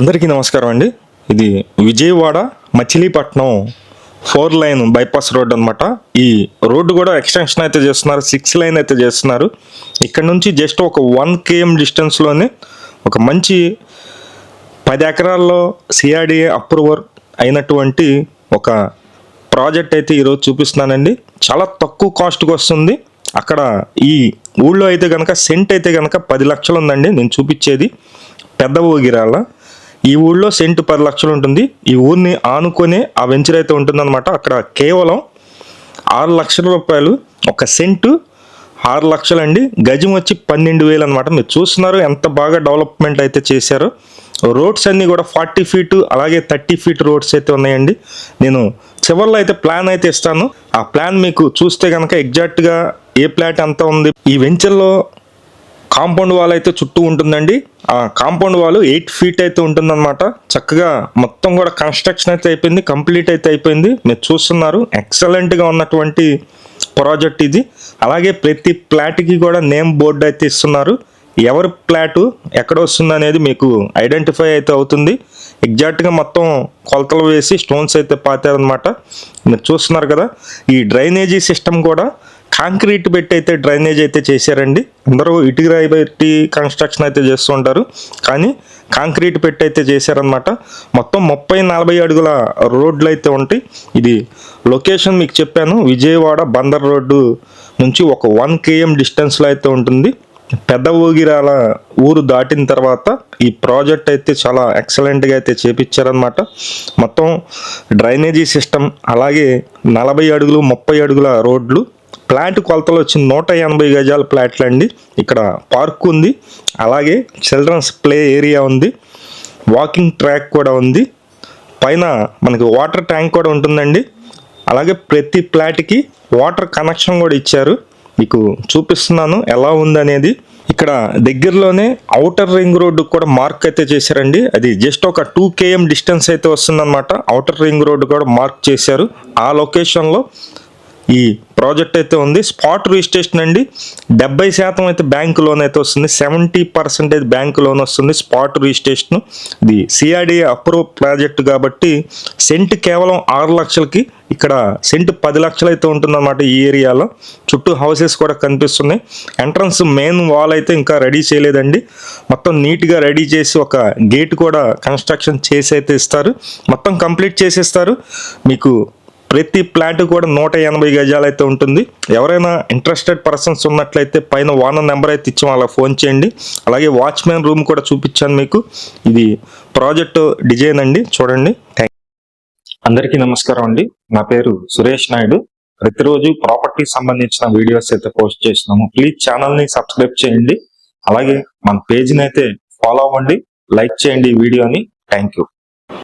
అందరికీ నమస్కారం అండి. ఇది Vijayawada Machilipatnam four line bypass road అన్నమాట. ఈ రోడ్డు కూడా ఎక్స్టెన్షన్ అయితే చేస్తున్నారు సిక్స్ లైన్ అయితే చేస్తున్నారు. ఇక్కడ నుంచి జస్ట్ ఒక వన్ కేఎం డిస్టెన్స్లోనే ఒక మంచి పది ఎకరాల్లో సిఆర్డిఏ అప్రూవర్ అయినటువంటి ఒక ప్రాజెక్ట్ అయితే ఈరోజు చూపిస్తున్నానండి. చాలా తక్కువ కాస్ట్కి వస్తుంది. అక్కడ ఈ ఊళ్ళో అయితే కనుక సెంట్ అయితే కనుక పది లక్షలు ఉందండి నేను చూపించేది. పెద్ద ఊగిరాల ఈ ఊళ్ళో సెంటు పది లక్షలు ఉంటుంది. ఈ ఊరిని ఆనుకొని ఆ వెంచర్ అయితే ఉంటుందన్నమాట. అక్కడ కేవలం ఆరు లక్షల రూపాయలు ఒక సెంటు ఆరు లక్షలు అండి గజం వచ్చి పన్నెండు వేలు అనమాట మీరు చూస్తున్నారు ఎంత బాగా డెవలప్మెంట్ అయితే చేశారో. రోడ్స్ అన్నీ కూడా ఫార్టీ ఫీట్ అలాగే థర్టీ ఫీట్ రోడ్స్ అయితే ఉన్నాయండి. నేను చివరిలో అయితే ప్లాన్ అయితే ఇస్తాను. ఆ ప్లాన్ మీకు చూస్తే కనుక ఎగ్జాక్ట్గా ఏ ప్లాట్ అంతా ఉంది. ఈ వెంచర్లో కాంపౌండ్ వాల్ అయితే చుట్టూ ఉంటుందండి. ఆ కాంపౌండ్ వాల్ ఎయిట్ ఫీట్ అయితే ఉంటుందన్నమాట. చక్కగా మొత్తం కూడా కన్స్ట్రక్షన్ అయితే అయిపోయింది కంప్లీట్ అయితే అయిపోయింది. మీరు చూస్తున్నారు ఎక్సలెంట్గా ఉన్నటువంటి ప్రాజెక్ట్ ఇది. అలాగే ప్రతి ప్లాట్కి కూడా నేమ్ బోర్డు అయితే ఇస్తున్నారు. ఎవరి ప్లాటు ఎక్కడ వస్తుంది అనేది మీకు ఐడెంటిఫై అయితే అవుతుంది. ఎగ్జాక్ట్గా మొత్తం కొలతలు వేసి స్టోన్స్ అయితే పాతారనమాట మీరు చూస్తున్నారు కదా ఈ డ్రైనేజీ సిస్టమ్ కూడా కాంక్రీట్ పెట్టి అయితే డ్రైనేజ్ అయితే చేశారండి. అందరూ ఇటుక రాయి పెట్టి కన్స్ట్రక్షన్ అయితే చేస్తూ ఉంటారు. కానీ కాంక్రీట్ పెట్టి అయితే చేశారనమాట మొత్తం ముప్పై నలభై అడుగుల రోడ్లు అయితే ఉంటాయి. ఇది లొకేషన్ మీకు చెప్పాను. విజయవాడ బందర్ రోడ్డు నుంచి ఒక వన్ కేఎం డిస్టెన్స్లో అయితే ఉంటుంది. పెద్ద ఊగిరాల ఊరు దాటిన తర్వాత ఈ ప్రాజెక్ట్ అయితే చాలా ఎక్సలెంట్గా అయితే చేపించారనమాట మొత్తం డ్రైనేజీ సిస్టమ్ అలాగే నలభై అడుగులు ముప్పై అడుగుల రోడ్లు ప్లాట్ కొలతలు వచ్చి నూట ఎనభై గజాల ప్లాట్లు అండి. ఇక్కడ పార్క్ ఉంది. అలాగే చిల్డ్రన్స్ ప్లే ఏరియా ఉంది. వాకింగ్ ట్రాక్ కూడా ఉంది. పైన మనకి వాటర్ ట్యాంక్ కూడా ఉంటుందండి. అలాగే ప్రతి ప్లాట్కి వాటర్ కనెక్షన్ కూడా ఇచ్చారు. మీకు చూపిస్తున్నాను ఎలా ఉందనేది. ఇక్కడ దగ్గరలోనే అవుటర్ రింగ్ రోడ్డు కూడా మార్క్ అయితే చేశారండి. అది జస్ట్ ఒక టూ కేఎం డిస్టెన్స్ అయితే వస్తుందన్నమాట. అవుటర్ రింగ్ రోడ్డు కూడా మార్క్ చేశారు. ఆ లొకేషన్లో ఈ ప్రాజెక్ట్ అయితే ఉంది. స్పాట్ రిజిస్ట్రేషన్ అండి. డెబ్బై శాతం అయితే బ్యాంక్ లోన్ అయితే వస్తుంది. సెవెంటీ పర్సెంటేజ్ బ్యాంక్ లోన్ వస్తుంది స్పాట్ రిజిస్ట్రేషన్. ఇది సిఆర్డిఏ అప్రూవ్ ప్రాజెక్ట్ కాబట్టి సెంట్ కేవలం ఆరు లక్షలకి ఇక్కడ సెంట్ పది లక్షలు అయితే ఉంటుందన్నమాట ఈ ఏరియాలో. చుట్టూ హౌసెస్ కూడా కనిపిస్తున్నాయి. ఎంట్రన్స్ మెయిన్ వాల్ అయితే ఇంకా రెడీ చేయలేదండి. మొత్తం నీట్గా రెడీ చేసి ఒక గేట్ కూడా కన్స్ట్రక్షన్ చేసి అయితే ఇస్తారు. మొత్తం కంప్లీట్ చేసేస్తారు మీకు ప్రతి ప్లాట్ కూడా నూట ఎనభై గజాలు అయితే ఉంటుంది. ఎవరైనా ఇంట్రెస్టెడ్ పర్సన్స్ ఉన్నట్లయితే పైన ఓనర్ నెంబర్ అయితే ఇచ్చాం అలా ఫోన్ చేయండి. అలాగే వాచ్మెన్ రూమ్ కూడా చూపించాను మీకు. ఇది ప్రాజెక్ట్ డిజైన్ అండి. చూడండి. థ్యాంక్ అందరికీ నమస్కారం అండి. నా పేరు సురేష్ నాయుడు. ప్రతిరోజు ప్రాపర్టీ సంబంధించిన వీడియోస్ అయితే పోస్ట్ చేస్తున్నాము. ప్లీజ్ ఛానల్ని సబ్స్క్రైబ్ చేయండి. అలాగే మన పేజ్ని అయితే ఫాలో అవ్వండి. లైక్ చేయండి ఈ వీడియోని థ్యాంక్ యూ